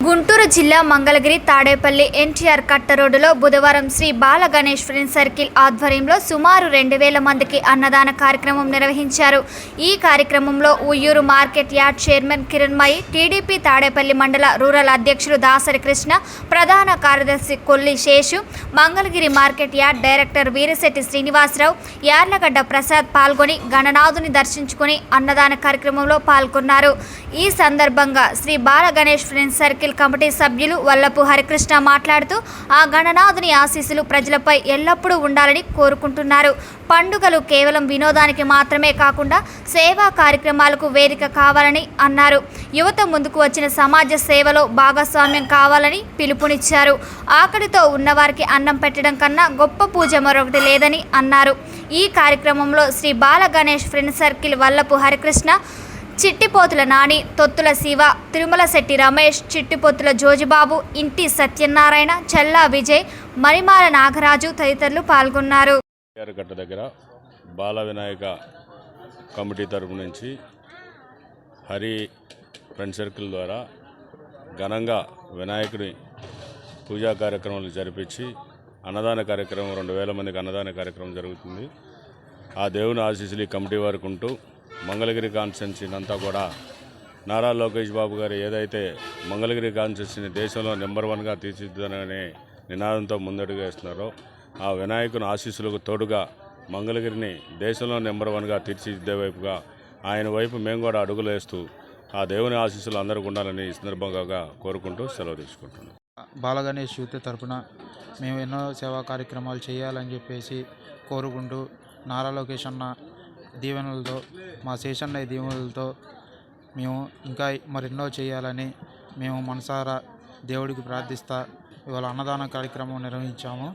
గుంటూరు జిల్లా మంగళగిరి తాడేపల్లి ఎన్టీఆర్ కట్ట రోడ్డులో బుధవారం శ్రీ బాల గణేష్ సర్కిల్ ఆధ్వర్యంలో సుమారు రెండు వేల మందికి అన్నదాన కార్యక్రమం నిర్వహించారు. ఈ కార్యక్రమంలో Uyyuru market yard chairman Kiranmayi TDP Tadepalli మండల రూరల్ అధ్యక్షులు దాసరి కృష్ణ ప్రధాన కార్యదర్శి Kolli Seshu Mangalagiri market yard director Veerasetti Srinivasarao Yarlagadda Prasad పాల్గొని గణనాథుని దర్శించుకుని అన్నదాన కార్యక్రమంలో పాల్గొన్నారు. ఈ సందర్భంగా Shri Bala Ganesh circle circle committee సభ్యులు వల్లపు హరికృష్ణ మాట్లాడుతూ ఆ గణనాథుని ఆశీస్సులు ప్రజలపై ఎల్లప్పుడూ ఉండాలని కోరుకుంటున్నారు. పండుగలు కేవలం వినోదానికి మాత్రమే కాకుండా సేవా కార్యక్రమాలకు వేదిక కావాలని అన్నారు. యువత ముందుకు వచ్చిన సమాజ సేవలో భాగస్వామ్యం కావాలని పిలుపునిచ్చారు. ఆకలితో ఉన్నవారికి అన్నం పెట్టడం కన్నా గొప్ప పూజ మరొకటి లేదని అన్నారు. ఈ కార్యక్రమంలో శ్రీ బాల గణేష్ ఫ్రెండ్ సర్కిల్ వల్లపు హరికృష్ణ చిట్టిపోతుల నాని తొత్తుల శివ తిరుమల శెట్టి రమేష్ చిట్టిపోతుల జోజిబాబు ఇంటి సత్యనారాయణ చెల్లా విజయ్ మరిమాల నాగరాజు తదితరులు పాల్గొన్నారు. గట్ట దగ్గర బాల వినాయక కమిటీ తరపు నుంచి హరి ఫ్రెండ్ సర్కిల్ ద్వారా ఘనంగా వినాయకుడి పూజా కార్యక్రమాలు జరిపించి అన్నదాన కార్యక్రమం రెండు వేల మందికి అన్నదాన కార్యక్రమం జరుగుతుంది. ఆ దేవుని ఆశీస్సులు ఈ కమిటీ వారికి ఉంటూ మంగళగిరి కాన్స్టిట్యున్సీని అంతా కూడా నారా లోకేష్ బాబు గారు ఏదైతే మంగళగిరి కాన్స్టిట్యున్సీని దేశంలో నెంబర్ వన్గా తీర్చిదిద్దననే నినాదంతో ముందడుగు వేస్తున్నారో ఆ వినాయకుని ఆశీస్సులకు తోడుగా మంగళగిరిని దేశంలో నెంబర్ వన్గా తీర్చిదిద్దే వైపుగా ఆయన వైపు మేము కూడా అడుగులు వేస్తూ ఆ దేవుని ఆశీస్సులు అందరికీ ఉండాలని ఈ సందర్భంగా కోరుకుంటూ సెలవు తీసుకుంటున్నాం. బాలగణేష్ యూత్ తరపున మేము ఎన్నో సేవా కార్యక్రమాలు చేయాలని చెప్పేసి కోరుకుంటూ నారా లోకేష్ అన్న దీవెనలతో మా శేషన్నయ్య దీవెనలతో మేము ఇంకా మరెన్నో చేయాలని మేము మనసారా దేవుడికి ప్రార్థిస్తా ఇవాళ అన్నదాన కార్యక్రమం నిర్వహించాము.